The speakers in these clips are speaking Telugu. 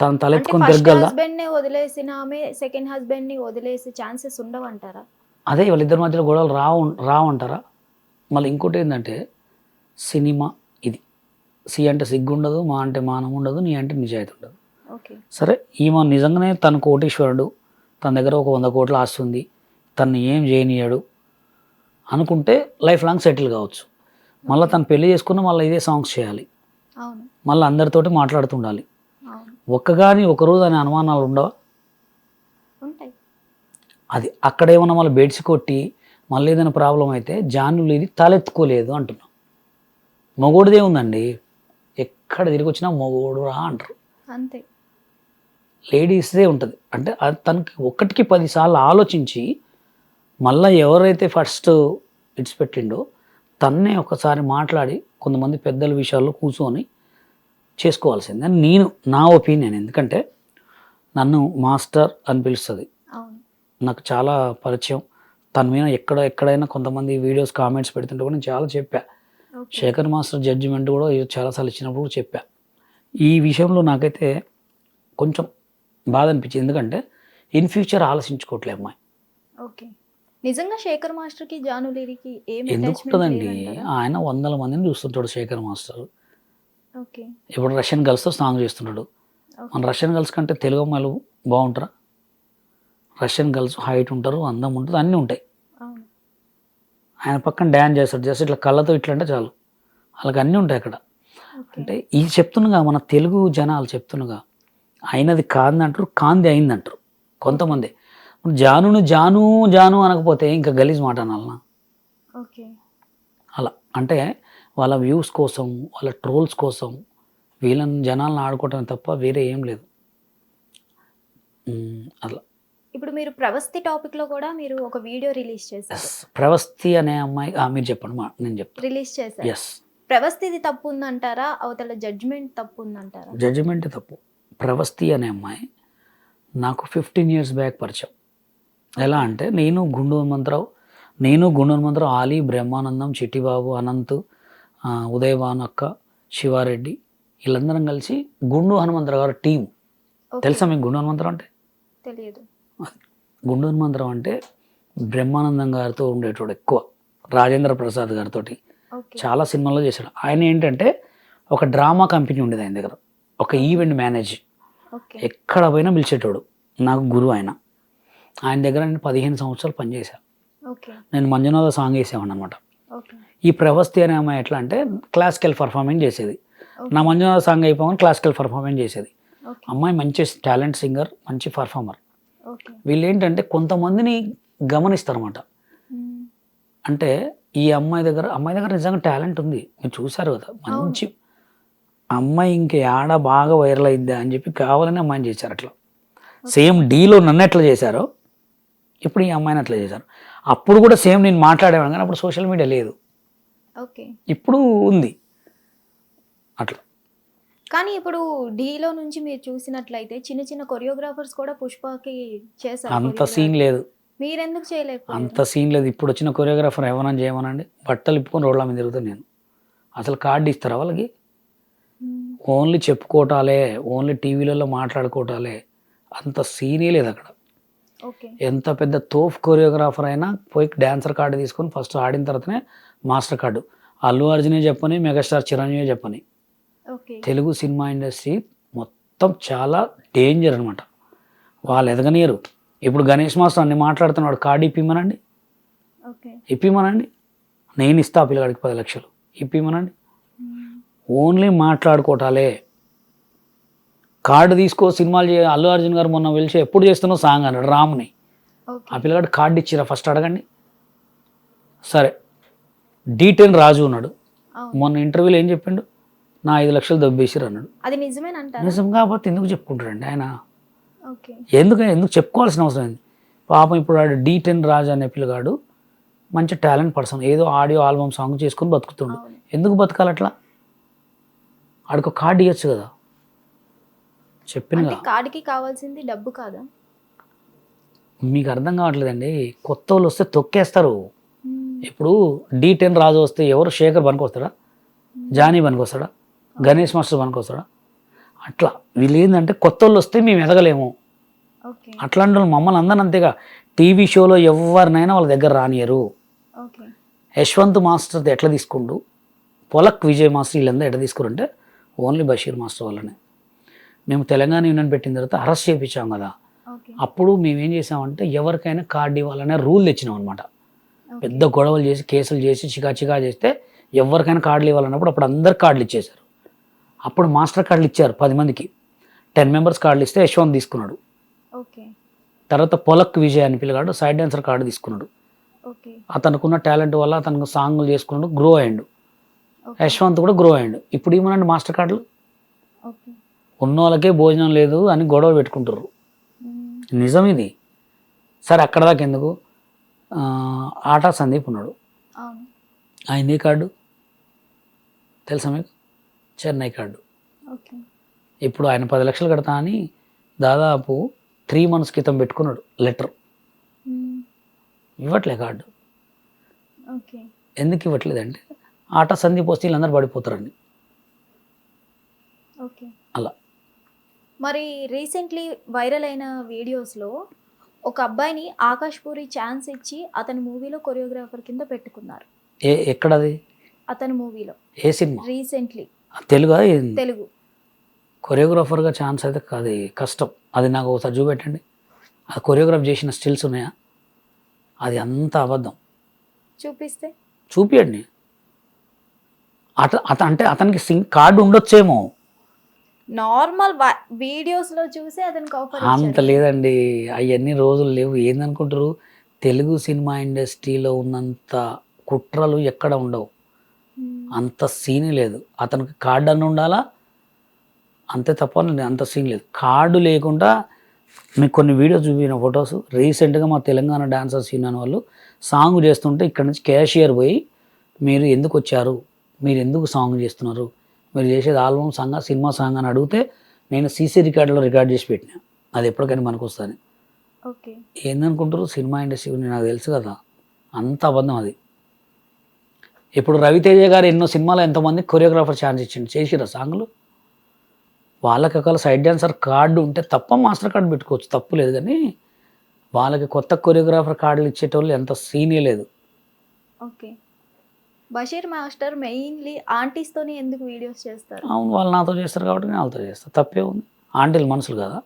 తన తలెత్తుకొని తిరగలదా హస్బెండ్ని వదిలేసిన ఆమె సెకండ్ హస్బెండ్ని వదిలేసే ఛాన్సెస్ ఉండవంటారా? అదే వాళ్ళిద్దరి మధ్యలో గొడవలు రావు రావంటారా? మళ్ళీ ఇంకోటి ఏంటంటే సినిమా ఇది. సి అంటే సిగ్గు ఉండదు మా అంటే మానం ఉండదు నీ అంటే నిజాయితీ ఉండదు ఓకే. సరే ఈమె నిజంగానే తన కోటీశ్వరుడు తన దగ్గర ఒక వంద కోట్లు ఆస్తుంది తను ఏం చేయనియాడు అనుకుంటే లైఫ్ లాంగ్ సెటిల్ కావచ్చు. మళ్ళీ తను పెళ్ళి చేసుకుని మళ్ళీ ఇదే సాంగ్స్ చేయాలి. మళ్ళీ అందరితోటి మాట్లాడుతుండాలి. ఒక్కగాని ఒకరోజు అనే అనుమానాలు ఉండవా? ఉంటాయి. అది అక్కడ ఏమన్నా మళ్ళీ బెడ్స్ కొట్టి మళ్ళీ ఏదైనా ప్రాబ్లం అయితే జానులు ఇది తలెత్తుకోలేదు అంటున్నాం. మొగోడిదే ఉందండి ఎక్కడ తిరిగి వచ్చినా మొగోడు రా అంటారు. అంతే. లేడీస్దే ఉంటుంది. అంటే తనకి ఒకటికి పదిసార్లు ఆలోచించి మళ్ళీ ఎవరైతే ఫస్ట్ ఇడిచిపెట్టిండో తన్నే ఒకసారి మాట్లాడి కొంతమంది పెద్దల విషయాల్లో కూర్చొని చేసుకోవాల్సిందే. నేను నా ఒపీనియన్ ఎందుకంటే నన్ను మాస్టర్ అని పిలుస్తుంది. నాకు చాలా పరిచయం. తన మీద ఎక్కడ ఎక్కడైనా కొంతమంది వీడియోస్ కామెంట్స్ పెడుతుంటే కూడా నేను చాలా చెప్పా. శేఖర్ మాస్టర్ జడ్జిమెంట్ కూడా చాలాసార్లు ఇచ్చినప్పుడు కూడా చెప్పా. ఈ విషయంలో నాకైతే కొంచెం బాధ అనిపించింది. ఎందుకంటే ఇన్ ఫ్యూచర్ ఆలోచించుకోవట్లే అమ్మాయి. ఓకే. నిజంగా శేఖర్ మాస్టర్కి జానులీరికి ఏం ఎందుకు ఉంటుందండి? ఆయన వందల మందిని చూస్తుంటాడు శేఖర్ మాస్టర్. ఇప్పుడు రష్యన్ గర్ల్స్తో సాంగ్ చేస్తున్నాడు. మన రష్యన్ గర్ల్స్ కంటే తెలుగు అమ్మాయిలు బాగుంటారా? రష్యన్ గర్ల్స్ హైట్ ఉంటారు అందం ఉంటుంది అన్నీ ఉంటాయి. ఆయన పక్కన డ్యాన్స్ చేస్తాడు జస్ట్ ఇట్లా కళ్ళతో ఇట్లా అంటే చాలు. వాళ్ళకి అన్నీ ఉంటాయి అక్కడ. అంటే ఇది చెప్తున్నగా మన తెలుగు జనాలు చెప్తున్నగా అయినది కాంది అంటారు కాంది అయింది అంటారు కొంతమంది జానును జాను జాను అనకపోతే ఇంకా గలీజ్ మాట అనాలనా? ఓకే. అలా. అంటే వాళ్ళ వ్యూస్ కోసం వాళ్ళ ట్రోల్స్ కోసం వీళ్ళని జనాలను ఆడుకోవటం తప్ప వేరే ఏం లేదు. అలా. ఇప్పుడు మీరు ప్రవస్తి టాపిక్లో కూడా మీరు ఒక వీడియో రిలీజ్ చేశారు. ప్రవస్తి అనే అమ్మాయి మీరు చెప్పండి మా నేను చెప్తాను రిలీజ్ చేశారు. ఎస్ ప్రవస్తిది తప్పు ఉందంటారా? అవతల జడ్జ్మెంట్ తప్పు ఉందంటారా? జడ్జిమెంట్ తప్పు. ప్రవస్తి అనే అమ్మాయి నాకు ఫిఫ్టీన్ ఇయర్స్ బ్యాక్ పరిచయం. ఎలా అంటే నేను గుండు హనుమంతరావు నేను గుండు హనుమంతరావు ఆలీ బ్రహ్మానందం చిట్టిబాబు అనంత్ ఉదయభాను అక్క శివారెడ్డి వీళ్ళందరం కలిసి గుండు హనుమంతరావు గారు టీం. తెలుసా మీకు గుండు హనుమంతరావు అంటే? తెలియదు. గుండు హనుమంతరావు అంటే బ్రహ్మానందం గారితో ఉండేటోడు ఎక్కువ రాజేంద్ర ప్రసాద్ గారితో చాలా సినిమాల్లో చేశాడు. ఆయన ఏంటంటే ఒక డ్రామా కంపెనీ ఉండేది ఆయన దగ్గర ఒక ఈవెంట్ మేనేజ్. ఎక్కడ పోయినా పిలిచేటోడు నాకు గురువు ఆయన. ఆయన దగ్గర నేను పదిహేను సంవత్సరాలు పనిచేశాను నేను మంజునాథ సాంగ్ వేసేవాడిని అనమాట ఈ ప్రవస్తి అనే అమ్మాయి ఎట్లా అంటే క్లాసికల్ పర్ఫార్మెన్స్ చేసేది. నా మంజునాథ సాంగ్ అయిపోగానే క్లాసికల్ పర్ఫార్మెన్స్ చేసేది. అమ్మాయి మంచి టాలెంట్ సింగర్ మంచి పర్ఫార్మర్ వీళ్ళు ఏంటంటే కొంతమందిని గమనిస్తారన్నమాట. మ్మ్. అంటే ఈ అమ్మాయి దగ్గర అమ్మాయి దగ్గర నిజంగా టాలెంట్ ఉంది. మీరు చూసారు కదా మంచి అమ్మాయి ఇంక ఆడ బాగా వైరల్ అయిద్దా అని చెప్పి కావాలని అమ్మాయిని చేశారు అట్లా. సేమ్ డీలో నన్ను ఎట్లా చేశారో ఇప్పుడు ఈ అమ్మాయిని అట్లా చేశారు. అప్పుడు కూడా సేమ్ నేను మాట్లాడేవాడు కానీ అప్పుడు సోషల్ మీడియా లేదు. ఇప్పుడు ఉంది. అట్లా. కానీ ఇప్పుడు ఢీలో నుంచి మీరు చూసినట్లయితే చిన్న చిన్న కొరియోగ్రాఫర్స్ కూడా పుష్పకి చేశారు అంత. సీన్ లేదు. మీరెందుకు చేయలేకపోయారు? అంత సీన్ లేదు. ఇప్పుడు వచ్చిన కొరియోగ్రాఫర్ ఏమన్నా చేయమనండి. బట్టలు ఇప్పుకొని రోడ్ల మీద తిరుగుతాను నేను. అసలు కార్డు ఇస్తారా వాళ్ళకి. ఓన్లీ చెప్పుకోవటాలే ఓన్లీ టీవీలలో మాట్లాడుకోవటాలే అంత సీనే లేదు అక్కడ. ఓకే. ఎంత పెద్ద తోఫ్ కొరియోగ్రాఫర్ అయినా పోయి డాన్సర్ కార్డు తీసుకొని ఫస్ట్ ఆడిన తర్వాతనే మాస్టర్ కార్డు. అల్లు అర్జునే చెప్పని మెగాస్టార్ చిరంజీవి చెప్పని. తెలుగు సినిమా ఇండస్ట్రీ మొత్తం చాలా డేంజర్ అనమాట వాళ్ళు ఎదగనియరు. ఇప్పుడు గణేష్ మాస్టర్ అన్ని మాట్లాడుతున్నాడు. కార్డు ఇప్పిమనండి ఇప్పిమనండి నేను ఇస్తా ఆ పిల్లగాడికి పది లక్షలు. ఇప్పిమనండి. ఓన్లీ మాట్లాడుకోవటాలే కార్డు తీసుకో సినిమాలు చే అల్లు అర్జున్ గారు మొన్న పిలిచి ఎప్పుడు చేస్తున్నావు సాంగ్ అన్నాడు రాముని. ఆ పిల్లగాడు కార్డు ఇచ్చిరా ఫస్ట్ అడగండి. సరే. డీ టెన్ రాజు ఉన్నాడు. మొన్న ఇంటర్వ్యూలో ఏం చెప్పిండు? నా ఐదు లక్షలు దబ్బేసిరు అన్నాడు అది నిజం కాకపోతే ఎందుకు చెప్పుకుంటాడండి ఆయన? ఎందుకు ఎందుకు చెప్పుకోవాల్సిన అవసరం ఏంది? పాపం ఇప్పుడు వాడు డీ టెన్ రాజు అనే పిల్లగాడు మంచి టాలెంట్ పర్సన్. ఏదో ఆడియో ఆల్బమ్ సాంగ్ చేసుకుని బతుకుతుండు. ఎందుకు బతకాలి అట్లా? ఆడికి కార్డు ఇవ్వచ్చు కదా? చెప్పిన కార్డుకి కావాల్సింది డబ్బు కాదా? మీకు అర్థం కావట్లేదండి. కొత్త వాళ్ళు వస్తే తొక్కేస్తారు. ఇప్పుడు డీ టెన్ రాజు వస్తే ఎవరు? శేఖర్ పనికి వస్తాడా? జానీ పనికి వస్తాడా? గణేష్ మాస్టర్ పనికి వస్తాడా? అట్లా. వీళ్ళు ఏంటంటే కొత్త వాళ్ళు వస్తే మేము ఎదగలేము. అట్లాంటి వాళ్ళు మమ్మల్ని అందరిని అంతేగా. టీవీ షోలో ఎవరినైనా వాళ్ళ దగ్గర రానియరు. యశ్వంత్ మాస్టర్ ఎట్లా తీసుకుండు? పొలక్ విజయ్ మాస్టర్ వీళ్ళందరూ ఎట్లా తీసుకురంటే ఓన్లీ బషీర్ మాస్టర్ వల్లనే. మేము తెలంగాణ యూనియన్ పెట్టిన తర్వాత అరెస్ట్ చేయించాం కదా. అప్పుడు మేము ఏం చేసామంటే ఎవరికైనా కార్డు ఇవ్వాలనే రూల్ తెచ్చినాం అనమాట పెద్ద గొడవలు చేసి కేసులు చేసి చికా చికా చేస్తే ఎవరికైనా కార్డులు ఇవ్వాలన్నప్పుడు అప్పుడు అందరు కార్డులు ఇచ్చేశారు. అప్పుడు మాస్టర్ కార్డులు ఇచ్చారు పది మందికి. టెన్ మెంబర్స్ కార్డులు ఇస్తే యశ్వంత్ తీసుకున్నాడు. ఓకే. తర్వాత పొలక్ విజయ్ అని పిల్లగాడు సైడ్ డాన్సర్ కార్డు తీసుకున్నాడు. ఓకే. అతనుకున్న టాలెంట్ వల్ల అతనికి సాంగ్లు చేసుకున్నాడు గ్రో అయ్యాడు. యశ్వంత్ కూడా గ్రో అయ్యాడు. ఇప్పుడు ఏమనండి మాస్టర్ కార్డులు? ఉన్న వాళ్ళకే భోజనం లేదు అని గొడవ పెట్టుకుంటారు. నిజం ఇది. సరే అక్కడ దాకా ఎందుకు? ఆటా సందీప్ ఉన్నాడు. ఆయన ఏ కార్డు? తెలుసా మీకు? చెన్నై కార్డు. ఓకే. ఇప్పుడు ఆయన పది లక్షలు కడతా అని దాదాపు త్రీ మంత్స్ క్రితం పెట్టుకున్నాడు లెటర్. ఇవ్వట్లే కార్డు. ఓకే. ఎందుకు ఇవ్వట్లేదంటే ఆటా సందీప్ వస్తే వీళ్ళందరూ పడిపోతారండి ఓకే. అలా. మరి రీసెంట్లీ వైరల్ అయిన వీడియోస్లో ఒక అబ్బాయిని ఆకాష్ పూరి ఛాన్స్ ఇచ్చి అతని మూవీలో కొరియోగ్రాఫర్ కింద పెట్టుకున్నారు. ఏ ఎక్కడది? అతని మూవీలో. ఏ సినిమా? రీసెంట్లీ తెలుగా తెలుగు. కొరియోగ్రాఫర్గా ఛాన్స్ అయితే అది కష్టం. అది నాకు ఒకసారి చూపెట్టండి. ఆ కొరియోగ్రాఫ్ చేసిన స్టిల్స్ ఉన్నాయా? అది అంత అబద్ధం. చూపిస్తే? చూపియండి. అత అత అంటే అతనికి సింగ్ కార్డు ఉండొచ్చేమో. నార్మల్ వీడియోస్లో చూసి అతనికి ఆఫర్ అంత లేదండి. అవన్నీ రోజులు లేవు. ఏందనుకుంటారు? తెలుగు సినిమా ఇండస్ట్రీలో ఉన్నంత కుట్రలు ఎక్కడ ఉండవు. అంత సీన్ లేదు. అతనికి కార్డు అని ఉండాలా? అంతే తప్ప అంత సీన్ లేదు. కార్డు లేకుండా మీకు కొన్ని వీడియోస్ చూపిన ఫొటోస్. రీసెంట్గా మా తెలంగాణ డాన్సర్స్ యూనియన్ వాళ్ళు సాంగ్ చేస్తుంటే ఇక్కడ నుంచి క్యాషియర్ పోయి మీరు ఎందుకు వచ్చారు? మీరు ఎందుకు సాంగ్ చేస్తున్నారు? మీరు చేసేది ఆల్బమ్ సాంగ్ సినిమా సాంగ్ అని అడిగితే నేను సీసీ రికార్డులో రికార్డ్ చేసి పెట్టినా. అది ఎప్పటికైనా మనకు వస్తుంది ఓకే. ఏందనుకుంటారు? సినిమా ఇండస్ట్రీ గురించి నాకు తెలుసు కదా. అంత అబద్ధం అది. ఇప్పుడు రవితేజ గారు ఎన్నో సినిమాలు ఎంతమంది కొరియోగ్రాఫర్ ఛాన్స్ ఇచ్చిండు. చేసిరా సాంగ్లు? వాళ్ళకి ఒకవేళ సైడ్ డాన్సర్ కార్డు ఉంటే తప్ప మాస్టర్ కార్డు పెట్టుకోవచ్చు. తప్పు లేదు కానీ వాళ్ళకి కొత్త కొరియోగ్రాఫర్ కార్డులు ఇచ్చేటోళ్ళు ఎంత సీనే లేదు. ఓకే. బషీర్ మాస్టర్ మెయిన్లీ ఆంటీస్తోనే ఎందుకు వీడియోస్ చేస్తారు? అవును వాళ్ళు నాతో చేస్తారు కాబట్టి నేను వాళ్ళతో చేస్తాను తప్పే ఉంది. ఆంటీలు మనుషులు కదా.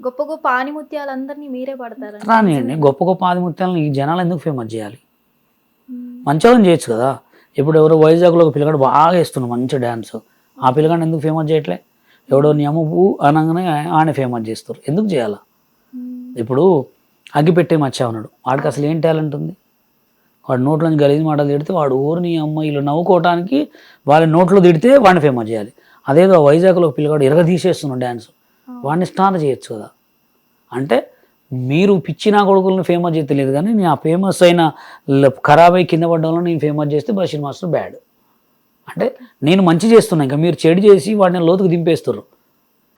గొప్ప గొప్ప ఆనిముత్యాలందరినీ మీరే పడతారు? రానియండి. గొప్ప గొప్ప ఆదిముత్యాలను ఈ జనాలు ఎందుకు ఫేమస్ చేయాలి? మంచిగా చేయొచ్చు కదా. ఇప్పుడు ఎవరో వైజాగ్లో ఒక పిల్లగాడు బాగా వేస్తున్నాడు మంచి డ్యాన్స్ ఆ పిల్లగాడు ఎందుకు ఫేమస్ చేయట్లే? ఎవడో నియమపు అనగానే ఆయన ఫేమస్ చేస్తారు. ఎందుకు చేయాలా? ఇప్పుడు అగ్గిపెట్టే మచ్చా ఉన్నాడు వాడికి అసలు ఏం టాలెంట్ ఉంది? వాడు నోట్లోంచి గలీజ్ మాటలు తిడితే వాడు ఊరిని అమ్మ వీళ్ళు నవ్వుకోవటానికి వాళ్ళ నోట్లో తిడితే వాడిని ఫేమస్ చేయాలి. అదేదో వైజాగ్లో పిల్లగాడు ఎరగ తీసేస్తున్నాడు డ్యాన్స్ వాడిని స్టార్ చేయొచ్చు కదా. అంటే మీరు పిచ్చిన కొడుకులను ఫేమస్ చేస్తే లేదు కానీ నేను ఆ ఫేమస్ అయిన ఖరాబ్ అయి కింద పడ్డ వాళ్ళని నేను ఫేమస్ చేస్తే బషీర్ మాస్టర్ బ్యాడ్. అంటే నేను మంచి చేస్తున్నా ఇంకా మీరు చెడు చేసి వాడిని లోతుకు దింపేస్తారు